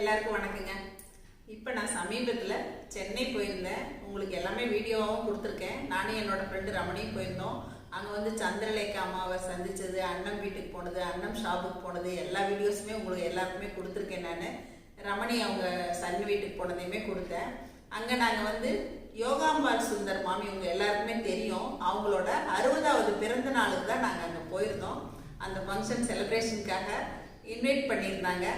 எல்லாருக்கும் வணக்கங்க. இப்போ நான் சமீபத்தில் சென்னை போயிருந்தேன். உங்களுக்கு எல்லாமே வீடியோவாகவும் கொடுத்துருக்கேன். நானும் என்னோட ஃப்ரெண்டு ரமணியும் போயிருந்தோம். அங்கே வந்து சந்திரலேகா அம்மாவை சந்தித்தது அண்ணன் வீட்டுக்கு போனது அண்ணன் ஷாப்புக்கு போனது எல்லா வீடியோஸுமே உங்களுக்கு எல்லாருக்குமே கொடுத்துருக்கேன் நான். ரமணி அவங்க சன் வீட்டுக்கு போனதையுமே கொடுத்தேன். அங்கே நாங்கள் வந்து யோகாம்பால் சுந்தர் மாமி இவங்க எல்லாருக்குமே தெரியும். அவங்களோட அறுபதாவது பிறந்த நாளுக்கு தான் நாங்கள் அங்கே போயிருந்தோம். அந்த ஃபங்க்ஷன் செலிப்ரேஷனுக்காக இன்வைட் பண்ணியிருந்தாங்க.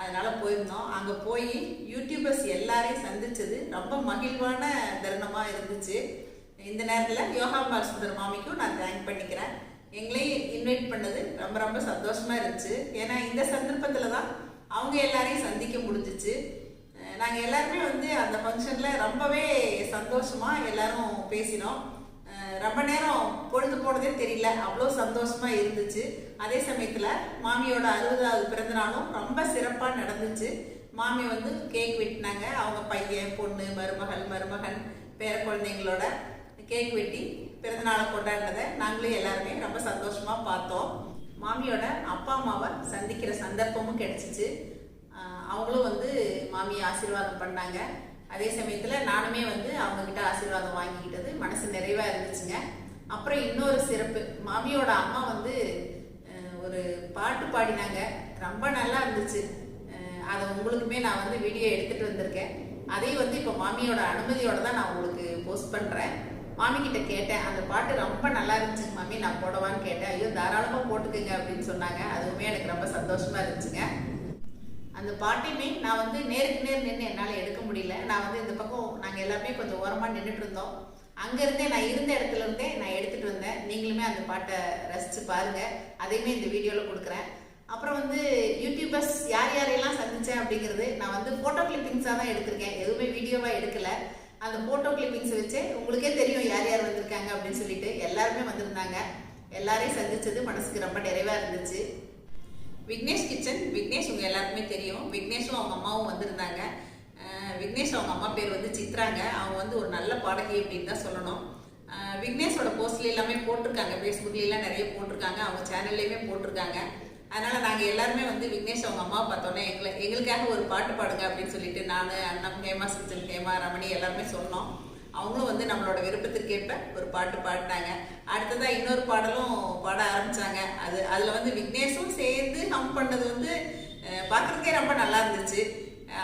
அதனால் போயிருந்தோம். அங்கே போய் யூடியூபர்ஸ் எல்லாரையும் சந்தித்தது ரொம்ப மகிழ்வான தருணமாக இருந்துச்சு. இந்த நேரத்தில் யோகாம்பால் சுந்தர் மாமிக்கும் நான் தேங்க் பண்ணிக்கிறேன். எங்களையும் இன்வைட் பண்ணது ரொம்ப ரொம்ப சந்தோஷமாக இருந்துச்சு. ஏன்னா இந்த சந்தர்ப்பத்தில் தான் அவங்க எல்லாரையும் சந்திக்க முடிஞ்சிச்சு. நாங்கள் எல்லாருமே வந்து அந்த ஃபங்க்ஷனில் ரொம்பவே சந்தோஷமாக எல்லாரும் பேசினோம். ரொம்ப நேரம் பொழுது போனதே தெரியல. அவ்வளோ சந்தோஷமாக இருந்துச்சு. அதே சமயத்தில் மாமியோட அறுபதாவது பிறந்த நாளும் ரொம்ப சிறப்பாக நடந்துச்சு. மாமி வந்து கேக் வெட்டினாங்க. அவங்க பையன் பொண்ணு மருமகள் மருமகன் பேர குழந்தைங்களோட கேக் வெட்டி பிறந்தநாளை கொண்டாடினதை நாங்களும் எல்லாருமே ரொம்ப சந்தோஷமாக பார்த்தோம். மாமியோட அப்பா அம்மாவை சந்திக்கிற சந்தர்ப்பமும் கிடைச்சிச்சு. அவங்களும் வந்து மாமியை ஆசீர்வாதம் பண்ணாங்க. அதே சமயத்தில் நானுமே வந்து அவங்கக்கிட்ட ஆசீர்வாதம் வாங்கிக்கிட்டது. மனசு நிறைவாக இருந்துச்சுங்க. அப்புறம் இன்னொரு சிறப்பு. மாமியோட அம்மா வந்து ஒரு பாட்டு பாடினாங்க. ரொம்ப நல்லா இருந்துச்சு. அதை உங்களுக்குமே நான் வந்து வீடியோ எடுத்துகிட்டு வந்திருக்கேன். அதையும் வந்து இப்போ மாமியோட அனுமதியோட தான் நான் உங்களுக்கு போஸ்ட் பண்ணுறேன் மாமி கிட்ட கேட்டேன் அந்த பாட்டு ரொம்ப நல்லா இருந்துச்சு. மாமி நான் போடவான்னு கேட்டேன். ஐயோ தாராளமாக போட்டுக்குங்க அப்படின்னு சொன்னாங்க. அதுவுமே எனக்கு ரொம்ப சந்தோஷமாக இருந்துச்சுங்க. அந்த பாட்டையுமே நான் வந்து நேருக்கு நேர் நின்று என்னால் எடுக்க முடியல. நான் வந்து இந்த பக்கம் நாங்கள் எல்லாமே கொஞ்சம் ஓரமாக நின்றுட்டு இருந்தோம். அங்கேருந்தே நான் இருந்த இடத்துல இருந்தே நான் எடுத்துகிட்டு வந்தேன். நீங்களுமே அந்த பாட்டை ரசித்து பாருங்கள் அதையுமே இந்த வீடியோவில் கொடுக்குறேன். அப்புறம் வந்து யூடியூபர்ஸ் யார் யாரையெல்லாம் சந்தித்தேன் அப்படிங்கிறது நான் வந்து ஃபோட்டோ கிளிப்பிங்ஸாக தான் எடுத்திருக்கேன். எதுவுமே வீடியோவாக எடுக்கல. அந்த ஃபோட்டோ கிளிப்பிங்ஸ் வச்சு உங்களுக்கே தெரியும் யார் யார் வந்திருக்காங்க அப்படின்னு சொல்லிட்டு எல்லாருமே வந்திருந்தாங்க. எல்லாரையும் சந்தித்தது மனசுக்கு ரொம்ப நிறைவாக இருந்துச்சு. விக்னேஷ் கிச்சன். விக்னேஷ் உங்க எல்லாருக்குமே தெரியும். விக்னேஷும் அவங்க அம்மாவும் வந்திருந்தாங்க. விக்னேஷ் அவங்க அம்மா பேர் வந்து சித்ராங்க. அவங்க வந்து ஒரு நல்ல பாடகி அப்படின்னு தான் சொல்லணும். விக்னேஷோட போஸ்ட்ல எல்லாமே போட்டிருக்காங்க. ஃபேஸ்புக்ல எல்லாம் நிறைய போட்டிருக்காங்க. அவங்க சேனல்லையுமே போட்டிருக்காங்க. அதனால நாங்க எல்லாருமே வந்து விக்னேஷ் அவங்க அம்மா பார்த்தோன்னே எங்களை எங்களுக்காக ஒரு பாட்டு பாடுங்க அப்படின்னு சொல்லிட்டு நான் அண்ணன் ஹேமா கிச்சன் ஹேமா ரமணி எல்லாருமே சொன்னோம். அவங்களும் வந்து நம்மளோட விருப்பத்திற்கேற்ப ஒரு பாட்டு பாடினாங்க. அடுத்ததாக இன்னொரு பாடலும் பாட ஆரம்பிச்சாங்க. அது அதில் வந்து விக்னேஷும் சேர்ந்து ஹம் பண்ணது வந்து பார்க்குறதுக்கே ரொம்ப நல்லா இருந்துச்சு.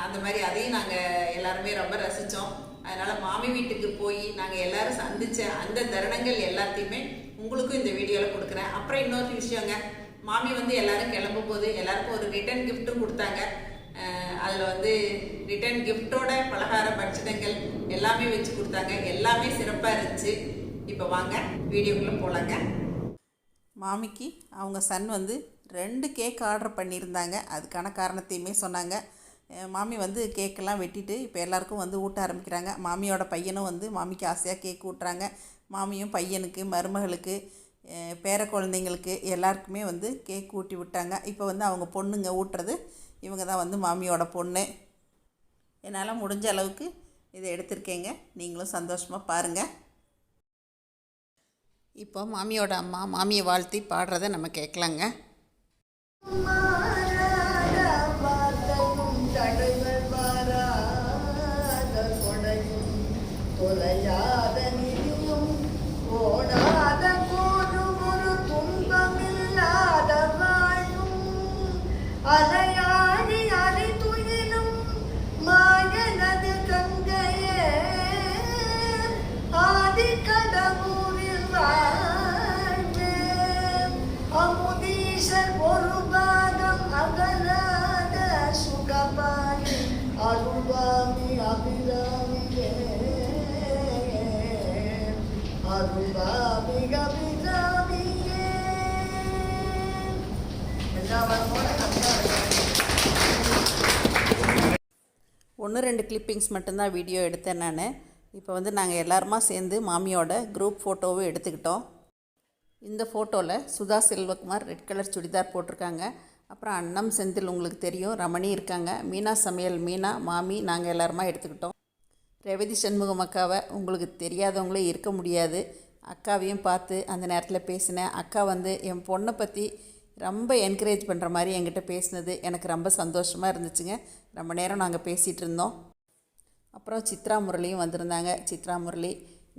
அந்த மாதிரி அதையும் நாங்கள் எல்லாருமே ரொம்ப ரசித்தோம் அதனால் மாமி வீட்டுக்கு போய் நாங்கள் எல்லாரும் சந்தித்த அந்த தருணங்கள் எல்லாத்தையுமே உங்களுக்கும் இந்த வீடியோவில் கொடுக்குறேன். அப்புறம் இன்னொரு விஷயங்க மாமி வந்து எல்லாரும் கிளம்பும் போது எல்லாருக்கும் ஒரு ரிட்டர்ன் கிஃப்ட்டும் கொடுத்தாங்க. அதில் வந்து ரிட்டர்ன் கிஃப்டோட பண்ணி பட்சணங்கள் எல்லாமே வச்சு கொடுத்தாங்க. எல்லாமே சிறப்பாக இருந்துச்சு. இப்போ வாங்க வீடியோக்குள்ளே போகலாங்க மாமிக்கு அவங்க சன் வந்து ரெண்டு கேக் ஆர்டர் பண்ணியிருந்தாங்க. அதுக்கான காரணத்தையுமே சொன்னாங்க. மாமி வந்து கேக்கெல்லாம் வெட்டிட்டு இப்போ எல்லாருக்கும் வந்து ஊட்ட ஆரம்பிக்கிறாங்க. மாமியோட பையனும் வந்து மாமிக்கு ஆசையாக கேக் ஊட்டுறாங்க. மாமியும் பையனுக்கு மருமகளுக்கு பேர குழந்தைங்களுக்கு எல்லாருக்குமே வந்து கேக் ஊட்டி விட்டாங்க. இப்போ வந்து அவங்க பொண்ணுங்க ஊட்டுறது இவங்க தான் வந்து மாமியோட பொண்ணு. என்னால் முடிஞ்ச அளவுக்கு இதை எடுத்திருக்கேங்க. நீங்களும் சந்தோஷமாக பாருங்கள் இப்போ மாமியோட அம்மா மாமியை வாழ்த்தி பாடுறதை நம்ம கேட்கலாங்க. தொலையா ஒன்று ரெண்டு கிளிப்பிங்ஸ் மட்டும்தான் வீடியோ எடுத்தேன் நான். இப்போ வந்து நாங்கள் எல்லாருமா சேர்ந்து மாமியோட குரூப் ஃபோட்டோவும் எடுத்துக்கிட்டோம். இந்த ஃபோட்டோவில் சுதா செல்வகுமார் ரெட் கலர் சுடிதார் போட்டிருக்காங்க. அப்புறம் அன்னம் செந்தில் உங்களுக்கு தெரியும் ரமணி இருக்காங்க. மீனா சமையல் மீனா மாமி நாங்கள் எல்லாருமா எடுத்துக்கிட்டோம். ரேவதி சண்முகம் அக்காவை உங்களுக்கு தெரியாதவங்களே இருக்க முடியாது. அக்காவையும் பார்த்து அந்த நேரத்தில் பேசினேன் அக்கா வந்து என் பொண்ணை பற்றி ரொம்ப என்கரேஜ் பண்ணுற மாதிரி என்கிட்ட பேசினது எனக்கு ரொம்ப சந்தோஷமாக இருந்துச்சுங்க. ரொம்ப நேரம் நாங்கள் பேசிகிட்டு இருந்தோம். அப்புறம் சித்ரா முரளியும் வந்திருந்தாங்க. சித்ரா முரளி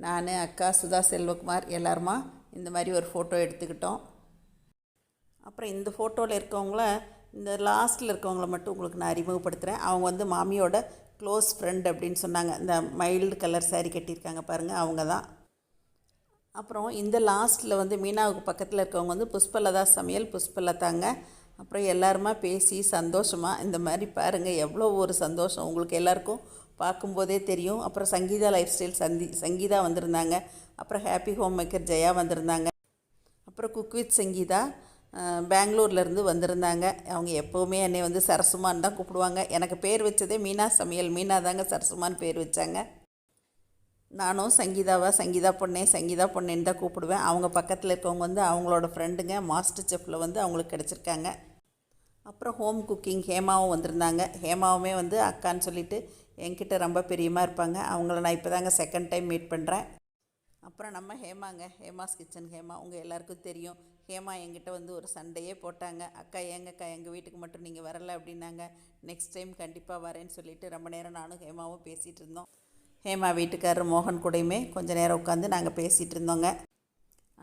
நான் அக்கா சுதா செல்வகுமார் எல்லாருமா இந்த மாதிரி ஒரு ஃபோட்டோ எடுத்துக்கிட்டோம். அப்புறம் இந்த ஃபோட்டோவில் இருக்கவங்கள இந்த லாஸ்ட்டில் இருக்கவங்கள மட்டும் உங்களுக்கு நான் அறிமுகப்படுத்துகிறேன் அவங்க வந்து மாமியோட க்ளோஸ் ஃப்ரெண்ட் அப்படின்னு சொன்னாங்க. இந்த மைல்டு கலர் saree கட்டியிருக்காங்க பாருங்கள் அவங்க தான் அப்புறம் இந்த லாஸ்ட்டில் வந்து மீனாவுக்கு பக்கத்தில் இருக்கவங்க வந்து புஷ்பலதா சமையல் புஷ்பலதாங்க. அப்புறம் எல்லாருமா பேசி சந்தோஷமாக இந்த மாதிரி பாருங்கள் எவ்வளோ ஒரு சந்தோஷம். உங்களுக்கு எல்லாருக்கும் பார்க்கும்போதே தெரியும். அப்புறம் சங்கீதா லைஃப் ஸ்டைல் சந்தி சங்கீதா வந்திருந்தாங்க. அப்புறம் ஹாப்பி ஹோம் மேக்கர் ஜெயா வந்திருந்தாங்க. அப்புறம் குக் வித் சங்கீதா பெங்களூர்லேருந்து வந்திருந்தாங்க. அவங்க எப்போவுமே என்னை வந்து சரசுமான்னு தான் கூப்பிடுவாங்க. எனக்கு பேர் வச்சதே மீனா சமையல். மீனா தாங்க சரசுமான்னு பேர் வச்சாங்க. நானும் சங்கீதாவா சங்கீதா பொண்ணே சங்கீதா பொண்ணேன்னு தான் கூப்பிடுவேன். அவங்க பக்கத்தில் இருக்கவங்க வந்து அவங்களோட ஃப்ரெண்டுங்க மாஸ்டர் செஃப்பில் வந்து அவங்களுக்கு கிடச்சிருக்காங்க. அப்புறம் ஹோம் குக்கிங் ஹேமாவும் வந்திருந்தாங்க. ஹேமாவுமே வந்து அக்கான்னு சொல்லிட்டு என்கிட்ட ரொம்ப பிரியமாக இருப்பாங்க. அவங்கள நான் இப்போ தாங்க செகண்ட் டைம் மீட் பண்ணுறேன் அப்புறம் நம்ம ஹேமாங்க ஹேமாஸ் கிச்சன் ஹேமா உங்கள் எல்லாருக்கும் தெரியும். ஹேமா என்கிட்ட வந்து ஒரு சண்டையே போட்டாங்க. அக்கா ஏங்கக்கா எங்கள் வீட்டுக்கு மட்டும் நீங்கள் வரல அப்படின்னாங்க. நெக்ஸ்ட் டைம் கண்டிப்பாக வரேன்னு சொல்லிட்டு ரொம்ப நேரம் நானும் ஹேமாவும் பேசிகிட்டு இருந்தோம். ஹேமா வீட்டுக்காரர் மோகன் கூடயுமே கொஞ்சம் நேரம் உட்காந்து நாங்கள் பேசிகிட்டு இருந்தோங்க.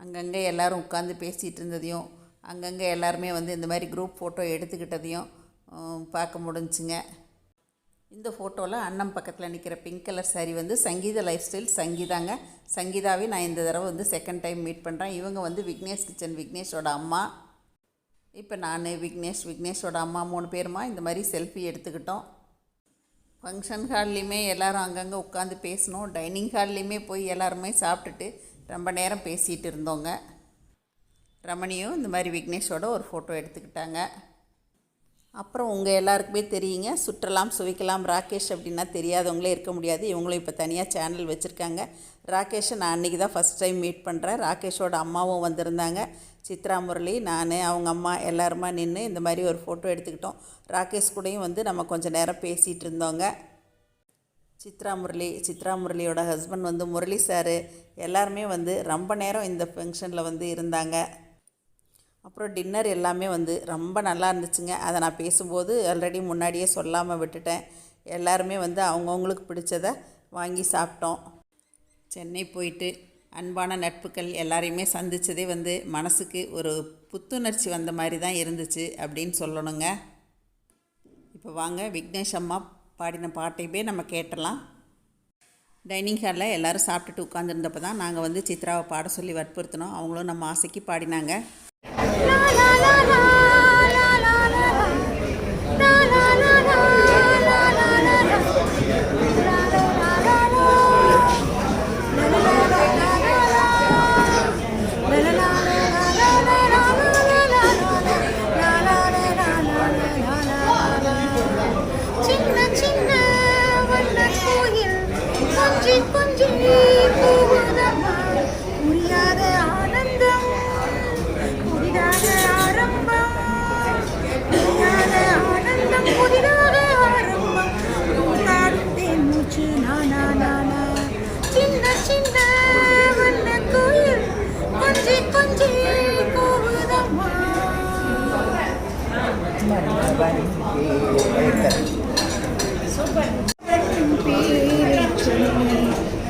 அங்கங்கே எல்லோரும் உட்காந்து பேசிகிட்டு இருந்ததையும் அங்கங்கே எல்லாருமே வந்து இந்த மாதிரி குரூப் ஃபோட்டோ எடுத்துக்கிட்டதையும் பார்க்க முடிஞ்சுங்க. இந்த ஃபோட்டோவில் அண்ணன் பக்கத்தில் நிற்கிற பிங்க் கலர் சாரீ வந்து சங்கீத லைஃப் ஸ்டைல் சங்கீதாங்க. சங்கீதாவே நான் இந்த தடவை வந்து செகண்ட் டைம் மீட் பண்ணுறேன் இவங்க வந்து விக்னேஷ் கிச்சன் விக்னேஷோட அம்மா. இப்போ நான் விக்னேஷ் விக்னேஷோட அம்மா மூணு பேருமா இந்த மாதிரி செல்ஃபி எடுத்துக்கிட்டோம். ஃபங்க்ஷன் ஹால்லையுமே எல்லோரும் அங்கங்கே உட்காந்து பேசினோம் டைனிங் ஹால்லையுமே போய் எல்லாருமே சாப்பிட்டுட்டு ரொம்ப நேரம் பேசிகிட்டு இருந்தோங்க. ரமணியும் இந்த மாதிரி விக்னேஷோட ஒரு ஃபோட்டோ எடுத்துக்கிட்டாங்க. அப்புறம் உங்கள் எல்லாருக்குமே தெரியுங்க. சுற்றலாம் சுவைக்கலாம் ராகேஷ் அப்படின்னா தெரியாதவங்களே இருக்க முடியாது. இவங்களும் இப்போ தனியாக சேனல் வச்சுருக்காங்க. ராகேஷை நான் அன்றைக்கி தான் ஃபஸ்ட் டைம் மீட் பண்ணுறேன் ராகேஷோட அம்மாவும் வந்திருந்தாங்க. சித்ரா முரளி நான் அவங்க அம்மா எல்லாருமா நின்று இந்த மாதிரி ஒரு ஃபோட்டோ எடுத்துக்கிட்டோம். ராகேஷ் கூடயும் வந்து நம்ம கொஞ்சம் நேரம் பேசிகிட்டு இருந்தோங்க. சித்ரா முரளி சித்ரா முரளியோட ஹஸ்பண்ட் வந்து முரளி சார் எல்லாருமே வந்து ரொம்ப நேரம் இந்த ஃபங்க்ஷனில் வந்து இருந்தாங்க. அப்புறம் டின்னர் எல்லாமே வந்து ரொம்ப நல்லா இருந்துச்சுங்க. அதை நான் பேசும்போது ஆல்ரெடி முன்னாடியே சொல்லாமல் விட்டுட்டேன். எல்லாருமே வந்து அவங்கவுங்களுக்கு பிடிச்சத வாங்கி சாப்பிட்டோம். சென்னை போயிட்டு அன்பான நட்புகள் எல்லாரையுமே சந்தித்ததே வந்து மனசுக்கு ஒரு புத்துணர்ச்சி வந்த மாதிரி தான் இருந்துச்சு அப்படின்னு சொல்லணுங்க. இப்போ வாங்க விக்னேஷ் அம்மா பாடின பாட்டையுமே நம்ம கேட்டலாம். டைனிங் ஹாலில் எல்லோரும் சாப்பிட்டுட்டு உட்காந்துருந்தப்போ தான் நாங்கள் வந்து சித்ராவை பாட சொல்லி வற்புறுத்தினோம். அவங்களும் நம்ம ஆசைக்கு பாடினாங்க.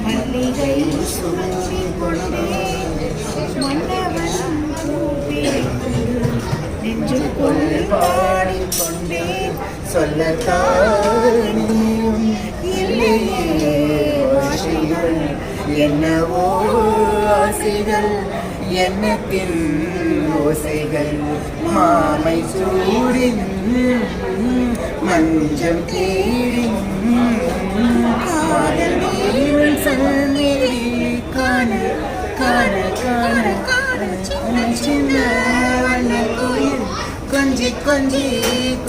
மல்லிகை சூடி கொண்டேன் மன்னவன் நெஞ்சுக்குள் பாடிக்கொண்டேன் சொல்லத்தானியும் இல்லையே என்னவோ ஆசைகள் எண்ணத்தின் ஓசைகள் மாமை சூரின் மஞ்சம் தேடின் காதல் நீரில் சல்மிழி காண காண காண காண சின்ன சின்ன வண்ண கோயில் கொஞ்சி கொஞ்சி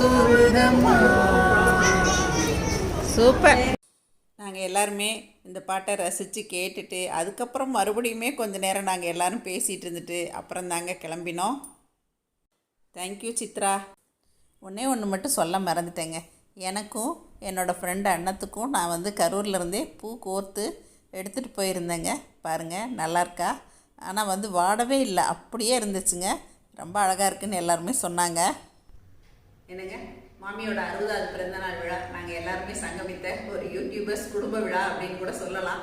கூறுதம்மா சூப்பர். நாங்கள் எல்லாருமே இந்த பாட்டை ரசித்து கேட்டுட்டு அதுக்கப்புறம் மறுபடியுமே கொஞ்ச நேரம் நாங்கள் எல்லாரும் பேசிகிட்டு இருந்துட்டு அப்புறம் தாங்க கிளம்பினோம். Thank you Chitra. ஒன்றே ஒன்று மட்டும் சொல்ல மறந்துட்டேங்க. எனக்கும் என்னோடய ஃப்ரெண்டு அண்ணத்துக்கும் நான் வந்து கரூர்லேருந்தே பூ கோர்த்து எடுத்துகிட்டு போயிருந்தேங்க. பாருங்கள் நல்லாயிருக்கா ஆனால் வந்து வாடவே இல்லை. அப்படியே இருந்துச்சுங்க. ரொம்ப அழகாக இருக்குன்னு எல்லாருமே சொன்னாங்க. என்னங்க? மாமியோட அறுபதாவது பிறந்தநாள் விழா. நாங்கள் எல்லாருமே சங்கமித்த ஒரு யூடியூபர்ஸ் குடும்ப விழா அப்படின்னு கூட சொல்லலாம்.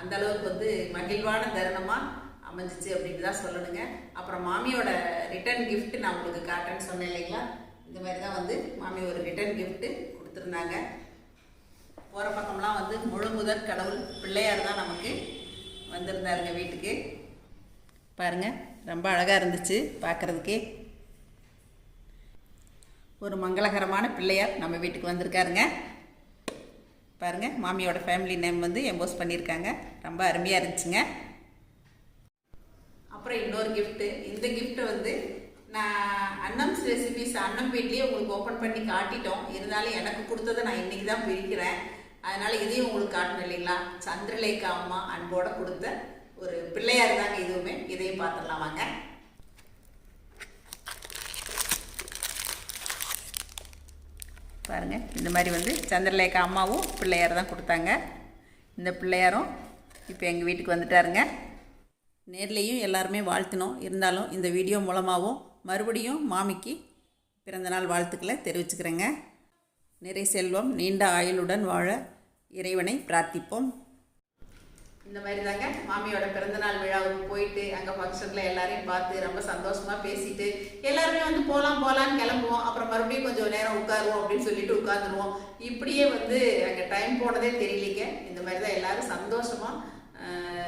அந்த அளவுக்கு வந்து மகிழ்வான தருணமாக அமைஞ்சிச்சு அப்படின்னு தான் சொல்லணுங்க. அப்புறம் மாமியோட ரிட்டர்ன் கிஃப்ட் நான் உங்களுக்கு காட்டுறேன்னு சொன்னேன் இல்லைங்களா? இந்த மாதிரி தான் வந்து மாமி ஒரு ரிட்டர்ன் கிஃப்ட்டு கொடுத்துருந்தாங்க. போகிற பக்கம்லாம் வந்து முழு முதற் கடவுள் பிள்ளையார் தான் நமக்கு வந்திருந்தாருங்க வீட்டுக்கு. பாருங்க ரொம்ப அழகாக இருந்துச்சு பார்க்குறதுக்கே. ஒரு மங்களகரமான பிள்ளையார் நம்ம வீட்டுக்கு வந்திருக்காருங்க. பாருங்க மாமியோட ஃபேமிலி நேம் வந்து எம்போஸ் பண்ணியிருக்காங்க. ரொம்ப அருமையாக இருந்துச்சுங்க. அப்புறம் இன்னொரு கிஃப்ட்டு இந்த கிஃப்ட்டு வந்து நான் அன்னம்ஸ் ரெசிபிஸ் அன்னம் வீட்லேயே உங்களுக்கு ஓப்பன் பண்ணி காட்டிட்டோம். இருந்தாலும் எனக்கு கொடுத்ததை நான் இன்றைக்கி தான் பிரிக்கிறேன் அதனால் இதையும் உங்களுக்கு காட்டணும் இல்லைங்களா? சந்திரலேகா அம்மா அன்போடு கொடுத்த ஒரு பிள்ளையார் தாங்க இதுவுமே. இதையும் பார்த்துடலாம் வாங்க. பாருங்கள் இந்த மாதிரி வந்து சந்திரலேகா அம்மாவும் பிள்ளையார் தான் கொடுத்தாங்க. இந்த பிள்ளையாரும் இப்போ எங்கள் வீட்டுக்கு வந்துட்டாருங்க. நேர்லேயும் எல்லாருமே வாழ்த்தினோம் இருந்தாலும் இந்த வீடியோ மூலமாகவும் மறுபடியும் மாமிக்கு பிறந்தநாள் வாழ்த்துக்களை தெரிவிச்சுக்கிறேங்க. நிறை செல்வம் நீண்ட ஆயுளுடன் வாழ இறைவனை பிரார்த்திப்போம். இந்த மாதிரி தாங்க மாமியோட பிறந்தநாள் விழாவுக்கு போயிட்டு அங்கே ஃபங்க்ஷனில் எல்லாரையும் பார்த்து ரொம்ப சந்தோஷமாக பேசிட்டு எல்லாருமே போகலாம் போகலான்னு கிளம்புவோம். அப்புறம் மறுபடியும் கொஞ்சம் நேரம் உட்காருவோம் அப்படின்னு சொல்லிட்டு உட்காந்துருவோம் இப்படியே வந்து அங்கே டைம் போனதே தெரியலிங்க. இந்த மாதிரி தான் எல்லாரும் சந்தோஷமாக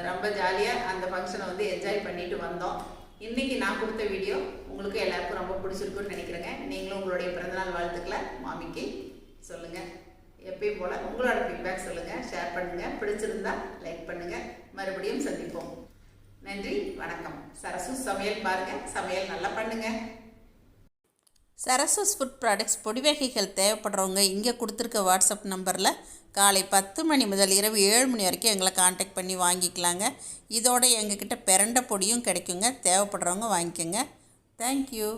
ரொம்ப ஜாலியாக அந்த ஃபங்க்ஷனை வந்து என்ஜாய் பண்ணிட்டு வந்தோம். இன்னைக்கு நான் கொடுத்த வீடியோ உங்களுக்கு எல்லாருக்கும் ரொம்ப பிடிச்சிருக்குன்னு நினைக்கிறேங்க. நீங்களும் உங்களுடைய பிறந்தநாள் வாழ்த்துக்களை மாமிக்கு சொல்லுங்கள் எப்பயும் போல் உங்களோட ஃபீட்பேக் சொல்லுங்கள் ஷேர் பண்ணுங்கள் பிடிச்சிருந்தா லைக் பண்ணுங்கள் மறுபடியும் சந்திப்போம். நன்றி வணக்கம். சரசு சமையல் பாருங்கள் சமையல் நல்லா பண்ணுங்கள் சரஸ்வஸ் ஃபுட் ப்ராடக்ட்ஸ் பொடி வகைகள் தேவைப்படுறவங்க இங்கே கொடுத்துருக்க வாட்ஸ்அப் நம்பரில் காலை பத்து மணி முதல் இரவு ஏழு மணி வரைக்கும் எங்களை காண்டாக்ட் பண்ணி வாங்கிக்கலாங்க. இதோட எங்ககிட்ட பிரண்ட பொடியும் கிடைக்குங்க. தேவைப்படுறவங்க வாங்கிக்கோங்க. தேங்க்யூ